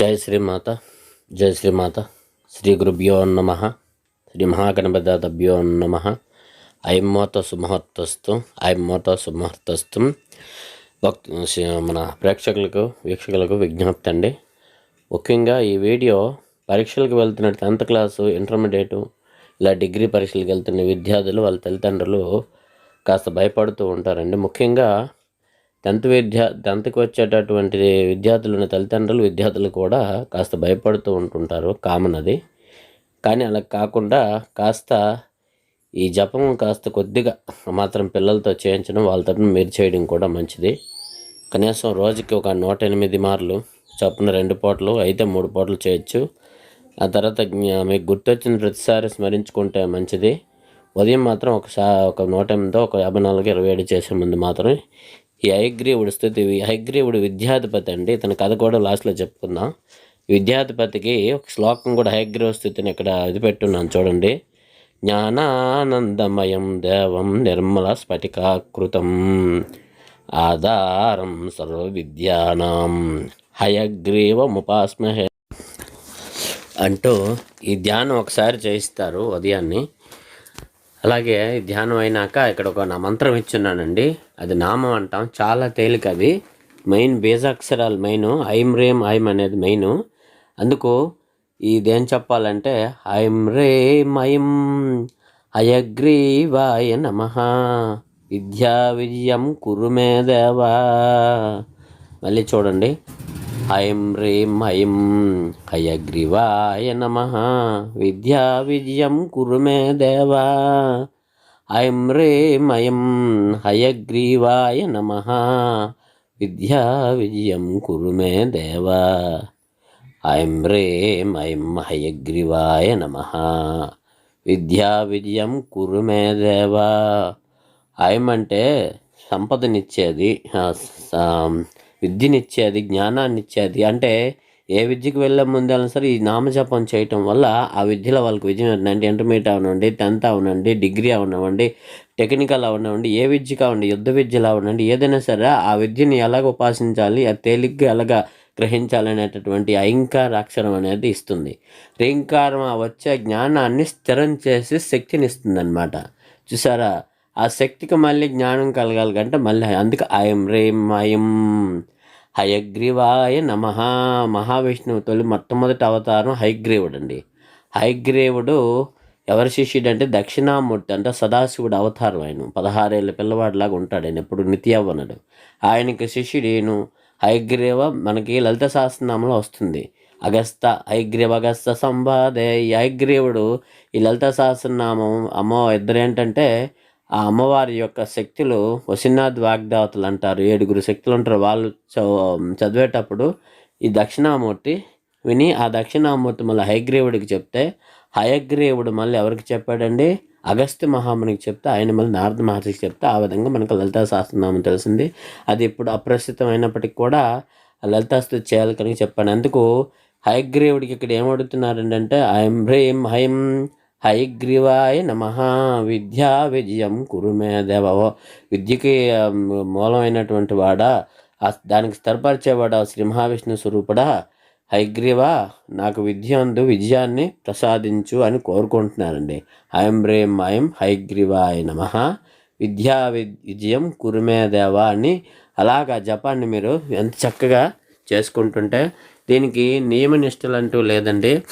జై శ్రీమాత జై శ్రీమాత. శ్రీ గురుభ్యో నమ. శ్రీ మహాగణపతిభ్యో నమ. ఐం మోత సుముహూర్తస్తు ఐం మోత సుముహూర్తస్తు. భక్తు మన ప్రేక్షకులకు వీక్షకులకు విజ్ఞప్తి అండి. ముఖ్యంగా ఈ వీడియో పరీక్షలకు వెళ్తున్న టెన్త్ క్లాసు ఇంటర్మీడియట్ ఇలా డిగ్రీ పరీక్షలకు వెళ్తున్న విద్యార్థులు వాళ్ళ తల్లిదండ్రులు కాస్త భయపడుతూ ఉంటారండి. ముఖ్యంగా టెన్త్ విద్యా టెన్త్కి వచ్చేటటువంటి విద్యార్థులు తల్లిదండ్రులు విద్యార్థులు కూడా కాస్త భయపడుతూ ఉంటుంటారు. కామన్ అది. కానీ అలా కాకుండా కాస్త ఈ జపం కాస్త కొద్దిగా మాత్రం పిల్లలతో చేయించడం వాళ్ళ తరపున మీరు చేయడం కూడా మంచిది. కనీసం రోజుకి ఒక నూట ఎనిమిది మార్లు చొప్పున రెండు పూటలు అయితే మూడు పూటలు చేయొచ్చు. ఆ తర్వాత మీకు గుర్తొచ్చిన ప్రతిసారి స్మరించుకుంటే మంచిది. ఉదయం మాత్రం ఒకసారి ఒక నూట ఎనిమిదో ఒక యాభై నాలుగు ఇరవై ఏడు చేసే ముందు మాత్రం ఈ హయగ్రీవుడు స్థుతి హయగ్రీవుడు విద్యాధిపతి అండి. ఇతని కథ కూడా లాస్ట్లో చెప్పుకుందాం. విద్యాధిపతికి ఒక శ్లోకం కూడా హైగ్రీవ స్థుతిని ఇక్కడ ఇది పెట్టున్నాను చూడండి. జ్ఞానానందమయం దేవం నిర్మల స్ఫటికాకృతం ఆధారం సర్వ విద్యానాం హయగ్రీవముపాస్మహే అంటూ ఈ ధ్యానం ఒకసారి చేయిస్తారు ఉదయాన్ని. అలాగే ధ్యానం అయినాక ఇక్కడ ఒక నా మంత్రం ఇచ్చున్నానండి. అది నామం అంటాం. చాలా తేలిక అది. మెయిన్ బేజాక్షరాలు మెయిన్. ఐం రేమ్ ఐం అనేది మెయిన్. అందుకు ఇదేం చెప్పాలంటే ఐం రేమ్ ఐం అయగ్రీవాయ నమ. విద్యా విజయం కురుమే దేవా. మళ్ళీ చూడండి. ఐం రీం ఐం హయగ్రీవాయ నమ. విద్యా విజయం కురు మే దేవా. ఐం రీం ఐం హయగ్రీవాయ నమ. విద్యా విజయం కురు మే దేవా. ఐం రీం ఐం హయగ్రీవాయ నమ. విద్యా విజయం కురు మే దేవా. ఐం అంటే సంపదనిచ్చేది. విద్యనిచ్చేది జ్ఞానాన్ని ఇచ్చేది అంటే ఏ విద్యకు వెళ్ళే ముందైనా సరే ఈ నామజపం చేయటం వల్ల ఆ విద్యలో వాళ్ళకి విజయం అవుతుందండి ఇంటర్మీడియట్ అవనండి టెన్త్ అవనండి డిగ్రీ అవనివ్వండి టెక్నికల్ అవనివ్వండి ఏ విద్య కావండి యుద్ధ విద్యలు అవనండి ఏదైనా సరే ఆ విద్యని ఎలాగ ఉపాసించాలి అది తేలిగ్గా ఎలాగ గ్రహించాలనేటటువంటి అహింకార అక్షరం అనేది ఇస్తుంది. రీంకారం ఆ వచ్చే జ్ఞానాన్ని స్థిరం చేసి శక్తిని ఇస్తుంది అనమాట చూసారా? ఆ శక్తికి మళ్ళీ జ్ఞానం కలగాలి కంటే మళ్ళీ అందుకే అయం రేం అయం హయగ్రీవాయ నమ. మహావిష్ణువు తొలి మొట్టమొదటి అవతారం హయగ్రీవుడు అండి హయగ్రీవుడు ఎవరి శిష్యుడు అంటే దక్షిణామూర్తి అంటే సదాశివుడు అవతారం ఆయన పదహారేళ్ళ పిల్లవాడిలాగా ఉంటాడు ఆయన ఎప్పుడు నిత్యవ్వనుడు. ఆయనకి శిష్యుడేను? హయగ్రీవ మనకి లలిత శాస్త్రనామంలో వస్తుంది. అగస్త హయగ్రీవ అగస్త సంవాదే ఈ హయగ్రీవుడు ఈ లలిత సహస్రనామం అమ్మో ఇద్దరు ఏంటంటే ఆ అమ్మవారి యొక్క శక్తులు వసినాథ్ వాగ్దావతలు అంటారు. ఏడుగురు శక్తులు ఉంటారు. వాళ్ళు చ- చదివేటప్పుడు ఈ దక్షిణామూర్తి విని ఆ దక్షిణామూర్తి మళ్ళీ హయగ్రీవుడికి చెప్తే హయగ్రీవుడు మళ్ళీ ఎవరికి చెప్పాడండి? అగస్త్య మహామునికి చెప్తే ఆయన మళ్ళీ నారద మహర్షికి చెప్తే ఆ విధంగా మనకు లలితా సహస్రనామం తెలిసింది. అది ఇప్పుడు అప్రస్తుతం కూడా లలితాస్తు చేయాలి కనుక చెప్పాను. అందుకు హయగ్రీవుడికి ఇక్కడ ఏమడుగుతున్నారండి అంటే ఐం హ్రీం హైం హయగ్రీవాయ నమ. విద్యా విజయం కురు మే దేవ విద్యకి మూలమైనటువంటి వాడా దానికి స్థిరపరిచేవాడా శ్రీ మహావిష్ణు స్వరూపుడా. హైగ్రీవా నాకు విద్య అందు విజయాన్ని ప్రసాదించు అని కోరుకుంటున్నారండి అయం రేం అయం హైగ్రీవాయ నమ. విద్యా వి- విజయం కురుమే దేవా అని అలాగా జపాన్ని మీరు ఎంత చక్కగా చేసుకుంటుంటే దీనికి నియమ నిష్ఠలు అంటూ లేదండి.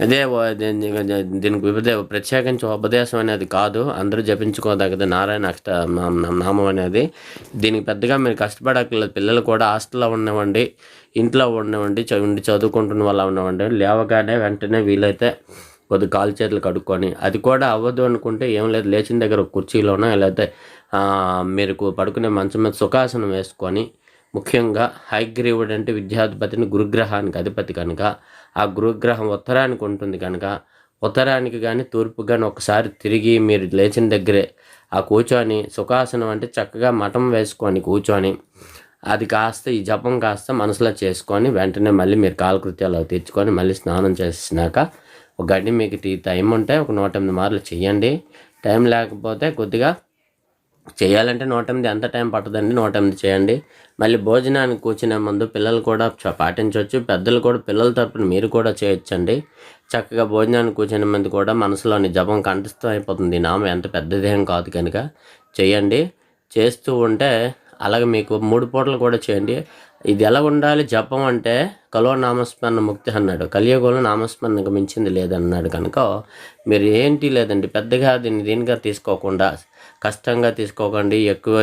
అదే దీని- దీనికి వివిధ ప్రత్యేకించి ఉపదేశం అనేది కాదు. అందరూ జపించుకోదగ్గది నారాయణ అష్ట నామం అనేది. దీనికి పెద్దగా మీరు కష్టపడక్కర్లేదు. పిల్లలు కూడా హాస్టల్లో ఉన్నవండి ఇంట్లో ఉండవండి ఉండి చదువుకుంటున్న వాళ్ళ ఉన్నవండి లేవగానే వెంటనే వీలైతే కొద్ది కాలు చేతులు కడుక్కొని అది కూడా అవ్వదు అనుకుంటే ఏం లేదు. లేచిన దగ్గర కుర్చీలోనో లేకపోతే మీరు పడుకునే మంచం మీద సుఖాసనం వేసుకొని ముఖ్యంగా హైగ్రీవుడు అంటే విద్యాధిపతిని గురుగ్రహానికి అధిపతి కనుక ఆ గురుగ్రహం ఉత్తరానికి ఉంటుంది కనుక ఉత్తరానికి కానీ తూర్పు కానీ ఒకసారి తిరిగి మీరు లేచిన దగ్గరే ఆ కూర్చొని సుఖాసనం అంటే చక్కగా మఠం వేసుకొని కూర్చొని అది కాస్త ఈ జపం కాస్త మనసులో చేసుకొని వెంటనే మళ్ళీ మీరు కాలకృత్యాలు తెచ్చుకొని మళ్ళీ స్నానం చేసినాక ఒక గడ్డి మీకు టీ టైం ఉంటే ఒక నూట ఎనిమిది మార్లు చేయండి టైం లేకపోతే కొద్దిగా చేయాలంటే నూట ఎనిమిది ఎంత టైం పట్టదండి నూట ఎనిమిది చేయండి. మళ్ళీ భోజనానికి కూర్చునే ముందు పిల్లలు కూడా చ- పాటించవచ్చు. పెద్దలు కూడా పిల్లల తరపున మీరు కూడా చేయొచ్చండి. చక్కగా భోజనానికి కూర్చునే ముందు కూడా మనసులోని జపం కంఠస్థం అయిపోతుంది. నామం ఎంత పెద్దదేం కాదు కనుక చేయండి. చేస్తూ ఉంటే అలాగే మీకు మూడు పూటలు కూడా చేయండి. ఇది ఎలా ఉండాలి? జపం అంటే కలో నామస్మరణ ముక్తి అన్నాడు. కలియుగంలో నామస్మరణకు మించింది లేదన్నాడు కనుక మీరు ఏంటి లేదండి? పెద్దగా దీన్ని దీనిగా తీసుకోకుండా కష్టంగా తీసుకోకండి ఎక్కువ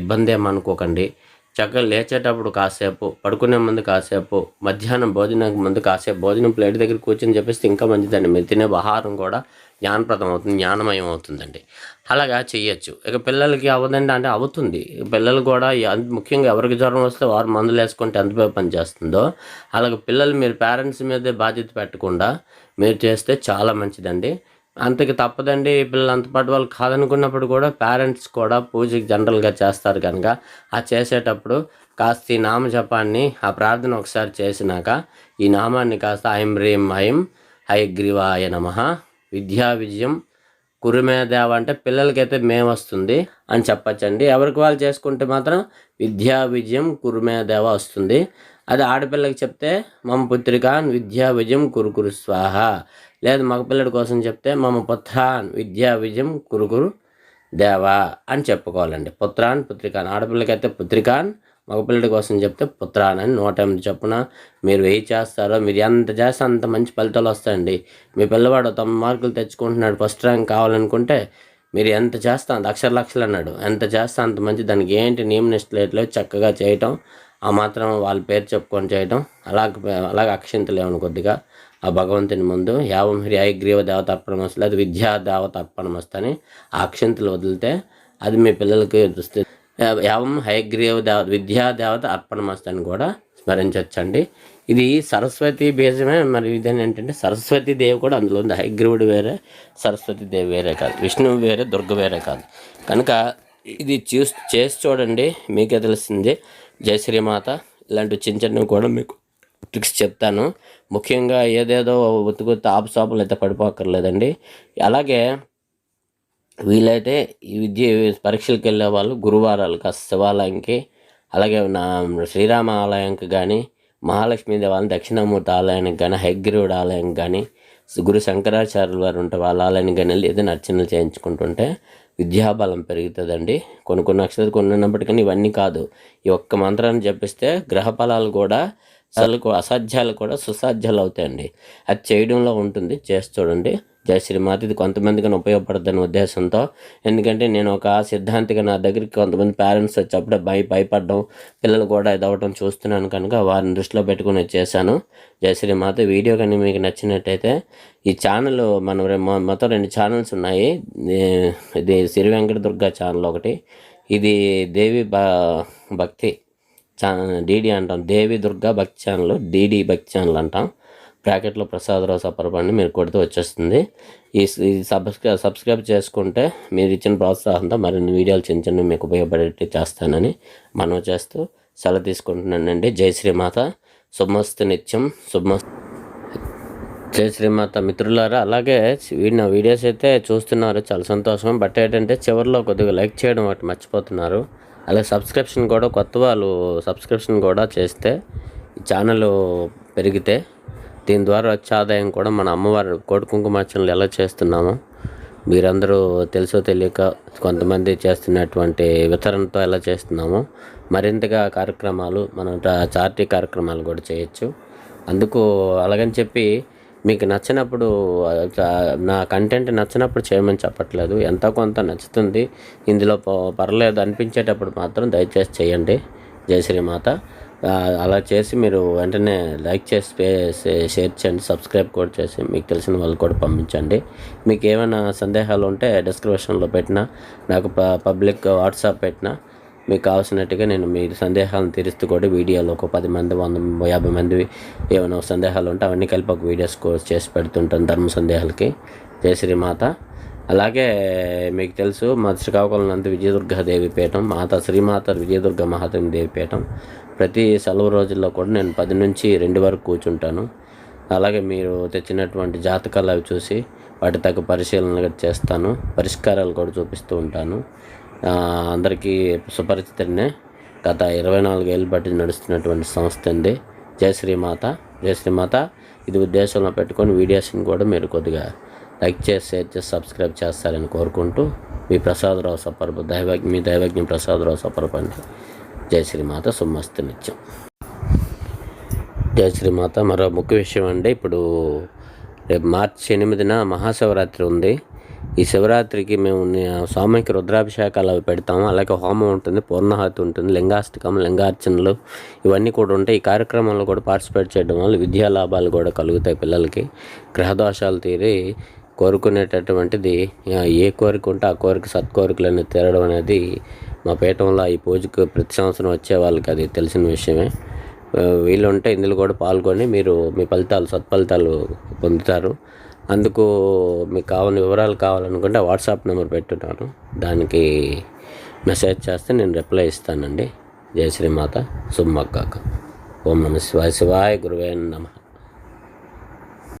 ఇబ్బంది ఏమనుకోకండి చక్కగా లేచేటప్పుడు కాసేపు పడుకునే ముందు కాసేపు మధ్యాహ్నం భోజనానికి ముందు కాసేపు భోజనం ప్లేట్ దగ్గర కూర్చొని చెప్పేస్తే ఇంకా మంచిదండి. మీరు తినే ఆహారం కూడా జ్ఞానప్రదం అవుతుంది జ్ఞానమయం అవుతుందండి. అలాగా చేయొచ్చు ఇక పిల్లలకి అవ్వదండి అంటే అవుతుంది. పిల్లలు కూడా ముఖ్యంగా ఎవరికి జ్వరం వస్తే వారు మందులు వేసుకుంటే ఎంత పనిచేస్తుందో అలాగే పిల్లలు మీరు పేరెంట్స్ మీదే బాధ్యత పెట్టకుండా మీరు చేస్తే చాలా మంచిదండి. అంతకి తప్పదండి. పిల్లలు అంత పాటు వాళ్ళు కాదనుకున్నప్పుడు కూడా పేరెంట్స్ కూడా పూజకి జనరల్గా చేస్తారు కనుక. ఆ చేసేటప్పుడు కాస్త ఈ నామ జపాన్ని ఆ ప్రార్థన ఒకసారి చేసినాక ఈ నామాన్ని కాస్త ఐం హ్రీం ఐం హయగ్రీవాయ నమ. విద్యా విజయం కురుమేదేవ అంటే పిల్లలకైతే మేము వస్తుంది అని చెప్పచ్చండి. ఎవరికి వాళ్ళు చేసుకుంటే మాత్రం విద్యా విజయం కురుమేదేవ వస్తుంది. అది ఆడపిల్లకి చెప్తే మమ పుత్రికాన్ విద్యా విజయం కురుకురు స్వాహ. లేదు మగపిల్లడి కోసం చెప్తే మమ పుత్రాన్ విద్యా విజయం కురుకురు దేవా అని చెప్పుకోవాలండి. పుత్రాన్ పుత్రికాన్. ఆడపిల్లకైతే పుత్రికాన్ మగపిల్లడి కోసం చెప్తే పుత్రాన్ అని నూట ఎనిమిది చొప్పున మీరు వెయ్యి చేస్తారో మీరు ఎంత చేస్తే అంత మంచి ఫలితాలు వస్తాయండి. మీ పిల్లవాడు తొమ్మిది మార్కులు తెచ్చుకుంటున్నాడు ఫస్ట్ ర్యాంక్ కావాలనుకుంటే మీరు ఎంత చేస్తా అంత అక్షర లక్షలు అన్నాడు. ఎంత చేస్తా అంత మంచి దానికి ఏంటి నియమ నిష్ఠలేట్లో చక్కగా చేయటం ఆ మాత్రం వాళ్ళ పేరు చెప్పుకొని చేయటం అలాగే అలాగే అక్షింతలు కొద్దిగా ఆ భగవంతుని ముందు యావం హ్రి ఐగ్రీవ దేవత అర్పణమస్తు అది విద్యా దేవత అర్పణమస్తు అని ఆ వదిలితే అది మీ పిల్లలకి దృష్టి యావం హయగ్రీవ దేవ విద్యా దేవత అర్పణమస్తు అని కూడా స్మరించవచ్చండి ఇది సరస్వతి బీజమే మరి ఇదేంటి ఏంటంటే సరస్వతి దేవి కూడా అందులో ఉంది. హయగ్రీవుడు వేరే సరస్వతి దేవి వేరే కాదు. విష్ణువు వేరే దుర్గ వేరే కాదు. కనుక ఇది చూసి చేసి చూడండి మీకే తెలిసింది. జయ శ్రీమాత. ఇలాంటి చిన్న చిన్నవి కూడా మీకు ట్రిక్స్ చెప్తాను. ముఖ్యంగా ఏదేదో ఉతుకు ఆపుసాపులు అయితే పడిపోకర్లేదండి అలాగే వీలైతే ఈ విద్య పరీక్షలకు వెళ్ళే వాళ్ళు గురువారాలు కాస్త శివాలయంకి అలాగే నా శ్రీరామ ఆలయంకి కానీ మహాలక్ష్మి దేవాలయం దక్షిణామూర్తి ఆలయానికి కానీ హైగ్రీవుడు ఆలయానికి కానీ గురు శంకరాచార్యుల వారు ఉంటే వాళ్ళ ఆలయానికి కానీ వెళ్ళి ఏదైనా అర్చనలు చేయించుకుంటుంటే విద్యాబలం పెరుగుతుందండి. కొన్ని కొన్ని అక్షరాలు కొన్ని ఉన్నప్పటికీ ఇవన్నీ కాదు. ఈ ఒక్క మంత్రాన్ని జపిస్తే గ్రహ ఫలాలు కూడా అసలు అసాధ్యాలు కూడా సుసాధ్యాలు అవుతాయండి. అది చేయడంలో ఉంటుంది చేసి చూడండి. జయ శ్రీమాత ఇది కొంతమందికి ఉపయోగపడుతుందనే ఉద్దేశంతో. ఎందుకంటే నేను ఒక సిద్ధాంతిగా నా దగ్గరికి కొంతమంది పేరెంట్స్ వచ్చి భయ భయపడడం పిల్లలు కూడా ఇదవటం చూస్తున్నాను కనుక వారిని దృష్టిలో పెట్టుకుని చేశాను. జయ శ్రీమాత వీడియో కానీ మీకు నచ్చినట్టయితే ఈ ఛానల్ మన రె- మొత్తం రెండు ఛానల్స్ ఉన్నాయి. ఇది- శ్రీ సిరి వెంకట దుర్గా ఛానల్ ఒకటి. ఇది దేవి భక్తి. ఛానల్ డీడీ అంటాం. దేవి దుర్గా భక్తి ఛానల్ డీడీ భక్తి ఛానల్ అంటాం. బ్రాకెట్లో ప్రసాదరావు సపరపండి మీరు కొడితే వచ్చేస్తుంది. ఈ ఈ సబ్స్క్రైబ్ సబ్స్క్రైబ్ చేసుకుంటే మీరు ఇచ్చిన ప్రోత్సాహంతో మరిన్ని వీడియోలు చిన్న చిన్న మీకు ఉపయోగపడేట్టు చేస్తానని మనం చేస్తూ సెలవు తీసుకుంటున్నానండి. జై శ్రీమాత. శుభమస్తు నిత్యం. శుభమస్తు. జై శ్రీమాత మిత్రులారా అలాగే వీ- నా వీడియోస్ అయితే చూస్తున్నారు చాలా సంతోషం. బట్ ఏంటంటే చివరిలో కొద్దిగా లైక్ చేయడం ఒకటి మర్చిపోతున్నారు. అలాగే సబ్స్క్రిప్షన్ కూడా కొత్త వాళ్ళు సబ్స్క్రిప్షన్ కూడా చేస్తే ఛానల్ పెరిగితే దీని ద్వారా వచ్చే ఆదాయం కూడా మన అమ్మవారి కోటి కుంకుమార్చనలు ఎలా చేస్తున్నామో మీరందరూ తెలుసో తెలియక కొంతమంది చేస్తున్నటువంటి వితరణతో ఎలా చేస్తున్నామో మరింతగా కార్యక్రమాలు మన చారిటీ కార్యక్రమాలు కూడా చేయొచ్చు. అందుకు అలాగని చెప్పి మీకు నచ్చినప్పుడు నా కంటెంట్ నచ్చినప్పుడు చేయమని చెప్పట్లేదు. ఎంతో కొంత నచ్చుతుంది ఇందులో ప- పర్లేదు అనిపించేటప్పుడు మాత్రం దయచేసి చేయండి. జయ శ్రీమాత. అలా చేసి మీరు వెంటనే లైక్ చేసి షేర్ చేయండి సబ్స్క్రైబ్ కూడా చేసి మీకు తెలిసిన వాళ్ళు కూడా పంపించండి. మీకు ఏమైనా సందేహాలు ఉంటే డిస్క్రిప్షన్లో పెట్టినా నాకు ప పబ్లిక్ వాట్సాప్ పెట్టినా మీకు కావాల్సినట్టుగా నేను మీ సందేహాలను తీరుస్తూ కూడా వీడియోలో ఒక పది మంది వంద యాభై మంది ఏమైనా సందేహాలు ఉంటే అవన్నీ కలిపి ఒక వీడియోస్ కోర్స్ చేసి పెడుతుంటాను ధర్మ సందేహాలకి. జయ శ్రీమాత. అలాగే మీకు తెలుసు మా శ్రీకాకుళం నందు విజయదుర్గాదేవి పీఠం మాత శ్రీమాత విజయదుర్గ మహాదేవి దేవి పీఠం. ప్రతి సెలవు రోజుల్లో కూడా నేను పది నుంచి రెండు వరకు కూర్చుంటాను. అలాగే మీరు తెచ్చినటువంటి జాతకాలు అవి చూసి వాటి తగ్గ పరిశీలన చేస్తాను. పరిష్కారాలు కూడా చూపిస్తూ ఉంటాను. అందరికీ సుపరిచితుడినే. గత ఇరవై నాలుగేళ్ళు బట్టి నడుస్తున్నటువంటి సంస్థ అండి. జయ శ్రీమాత. జయ శ్రీమాత. ఇది ఉద్దేశంలో పెట్టుకొని వీడియోస్ని కూడా మీరు కొద్దిగా లైక్ చేసి షేర్ చేసి సబ్స్క్రైబ్ చేస్తారని కోరుకుంటూ మీ ప్రసాదరావు సపరప దైవజ్ఞ మీ దైవజ్ఞ ప్రసాదరావు సపరపండి జయ శ్రీమాత. సుమస్తు నిత్యం. జయ శ్రీమాత. మరో ముఖ్య విషయం అండి. ఇప్పుడు రేపు మార్చి ఎనిమిదిన మహాశివరాత్రి ఉంది. ఈ శివరాత్రికి మేము స్వామికి రుద్రాభిషేకాలు అవి పెడతాము. అలాగే హోమం ఉంటుంది పూర్ణహాతి ఉంటుంది లింగాష్టకం లింగార్చనలు ఇవన్నీ కూడా ఉంటాయి. ఈ కార్యక్రమంలో కూడా పార్టిసిపేట్ చేయడం వల్ల విద్యా లాభాలు కూడా కలుగుతాయి పిల్లలకి. గ్రహదోషాలు తీరి కోరుకునేటటువంటిది ఏ కోరిక ఉంటే ఆ కోరిక సత్కోరికలను తీరడం అనేది మా పీఠంలో ఈ పూజకు ప్రతి సంవత్సరం వచ్చే వాళ్ళకి అది తెలిసిన విషయమే. వీళ్ళు ఉంటే ఇందులో కూడా పాల్గొని మీరు మీ ఫలితాలు సత్ఫలితాలు పొందుతారు. అందుకు మీకు కావాలని వివరాలు కావాలనుకుంటే వాట్సాప్ నెంబర్ పెట్టున్నాను. దానికి మెసేజ్ చేస్తే నేను రిప్లై ఇస్తానండి. జయ శ్రీమాత సుమ్మక్కాక ఓం నమ శివాయ శివాయ గురువే నమ.